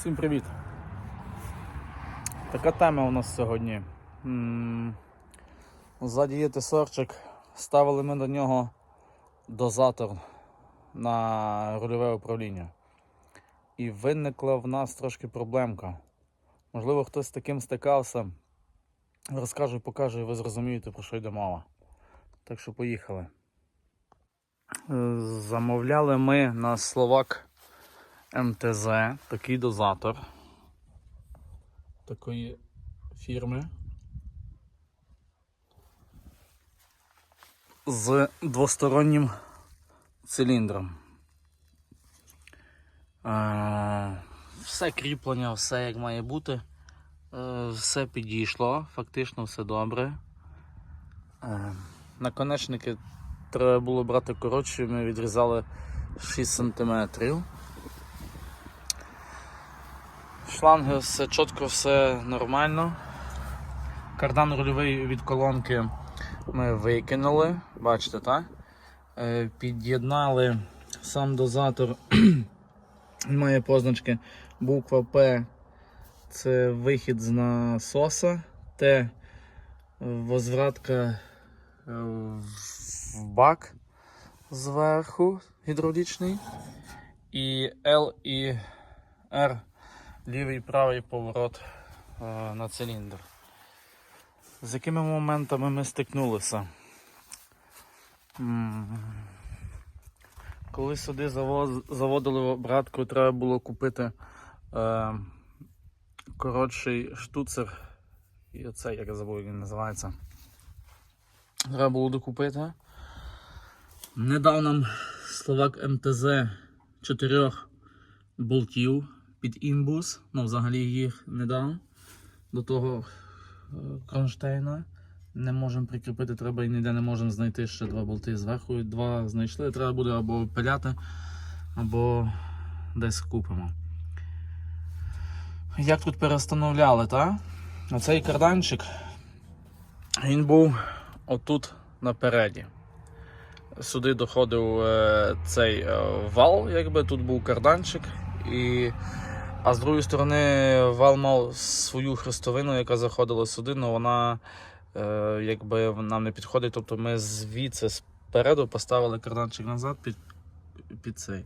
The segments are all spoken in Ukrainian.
Всім привіт! Така тема у нас сьогодні. Ззаді є тесорчик. Ставили ми до нього дозатор на рульове управління. І виникла в нас трошки проблемка. Можливо, хтось з таким стикався. Розкажу, покажу, і ви зрозумієте, про що йде мова. Так що поїхали. Е, Замовляли ми на Словак МТЗ такий дозатор такої фірми з двостороннім циліндром. Е, Все кріплення, все як має бути. Е, Все підійшло, фактично все добре. Е, Наконечники треба було брати коротші, ми відрізали 6 см. Шланги все чітко, все нормально. Кардан рульовий від колонки ми викинули, бачите, так? Е, Під'єднали сам дозатор, має позначки буква П. Це вихід з насоса, Т. Возвратка е, в бак зверху гідравлічний, і L і R лівий правий поворот е, на циліндр. З якими моментами ми стикнулися? Коли сюди заво- заводили обратку, треба було купити е, коротший штуцер. І оце, як я забув, він називається. Треба було докупити. Не дав нам Словак МТЗ чотирьох болтів під імбус. Ну, взагалі їх не дав до того е, кронштейна. Не можемо прикріпити, треба і ніде не можемо знайти ще два болти зверху. Два знайшли. Треба буде або пиляти, або десь купимо. Як тут перестановляли, так? Оцей карданчик він був отут напереді. Сюди доходив е, цей е, вал, якби тут був карданчик, і, а з другої сторони вал мав свою хрестовину, яка заходила сюди, але вона е, якби нам не підходить. Тобто ми звідси спереду поставили карданчик назад під, під цей.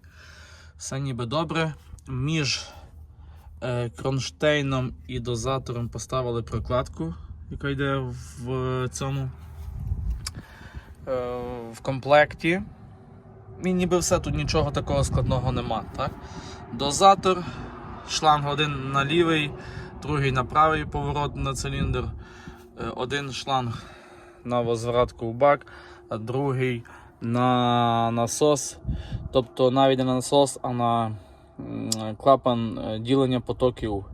Все ніби добре. Між е, кронштейном і дозатором поставили прокладку, яка йде в цьому е, в комплекті. І ніби все, тут нічого такого складного нема. Так? Дозатор, шланг один на лівий, другий на правий поворот на циліндр, е, один шланг на возвратку в бак, а другий на насос. Тобто навіть не на насос, а на клапан е, ділення потоків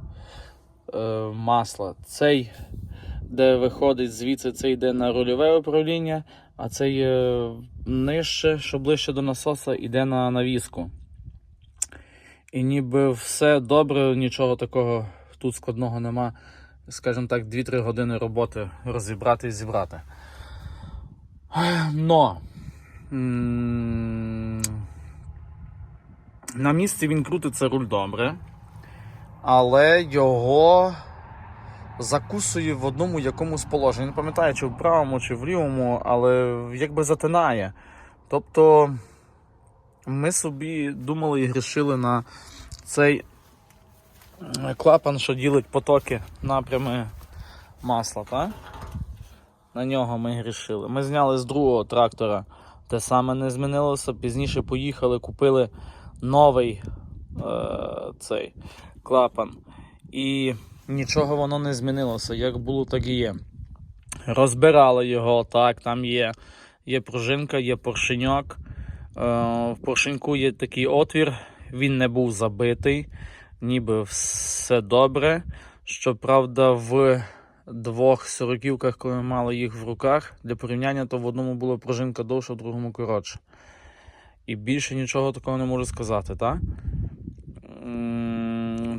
е, масла. Цей, де виходить звідси, це йде на рульове управління, а цей нижче, що ближче до насоса, йде на навіску. І ніби все добре, нічого такого тут складного нема. Скажімо так, 2-3 години роботи розібрати і зібрати. Но на місці він крутиться руль добре, але його закусує в одному якомусь положенні. Не пам'ятаю, чи в правому, чи в лівому, але якби затинає. Тобто ми собі думали і грішили на цей клапан, що ділить потоки напрями масла. Так? На нього ми грішили. Ми зняли з другого трактора, те саме не змінилося. Пізніше поїхали, купили новий е, цей клапан. І нічого воно не змінилося. Як було, так і є. Розбирали його, так, там є, є пружинка, є поршеньок. Е, в поршеньку є такий отвір, він не був забитий, ніби все добре. Щоправда, в двох сороківках, коли ми мали їх в руках, для порівняння, то в одному була пружинка довша, в другому коротша. І більше нічого такого не можу сказати, так?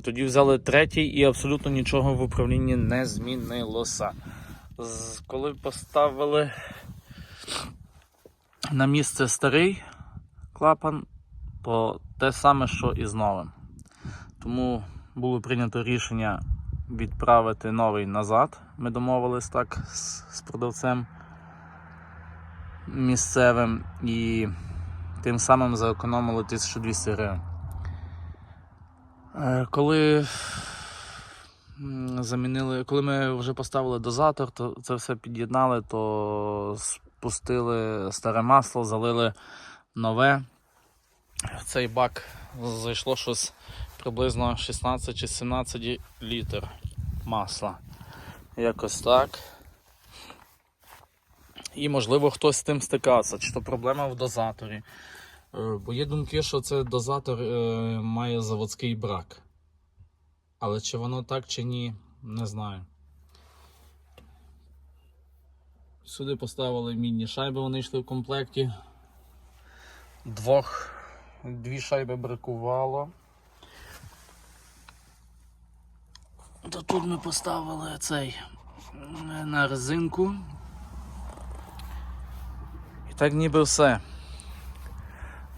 Тоді взяли третій і абсолютно нічого в управлінні не змінилося. Коли поставили на місце старий клапан, то те саме, що і з новим. Тому було прийнято рішення відправити новий назад. Ми домовились так з, з продавцем місцевим і тим самим заекономили 1200 гривень. Е, Коли замінили, коли ми вже поставили дозатор, то це все під'єднали, то спустили старе масло, залили нове. В цей бак зайшло щось приблизно 16 чи 17 літр масла. Якось так. І можливо хтось з тим стикався, чи то проблема в дозаторі. Е, Бо є думки, що це дозатор е, має заводський брак. Але чи воно так чи ні, не знаю. Сюди поставили мінні шайби, вони йшли в комплекті. Двох, дві шайби бракувало. То тут ми поставили цей на резинку. І так ніби все.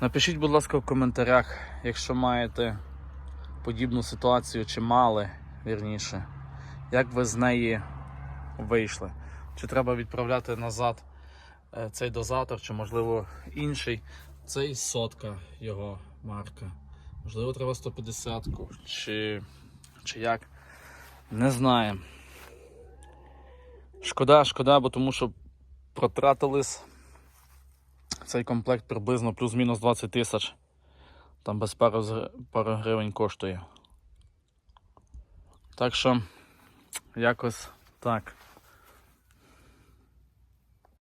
Напишіть, будь ласка, в коментарях, якщо маєте подібну ситуацію, чи мали, вірніше, як ви з неї вийшли. Чи треба відправляти назад е, цей дозатор, чи можливо інший. Цей сотка його марка. Можливо, треба 150-ку, чи, чи як. Не знаю. Шкода, шкода, бо тому що протратились цей комплект приблизно плюс-мінус 20 тисяч. Там без пару, з- пару гривень коштує. Так що, якось так.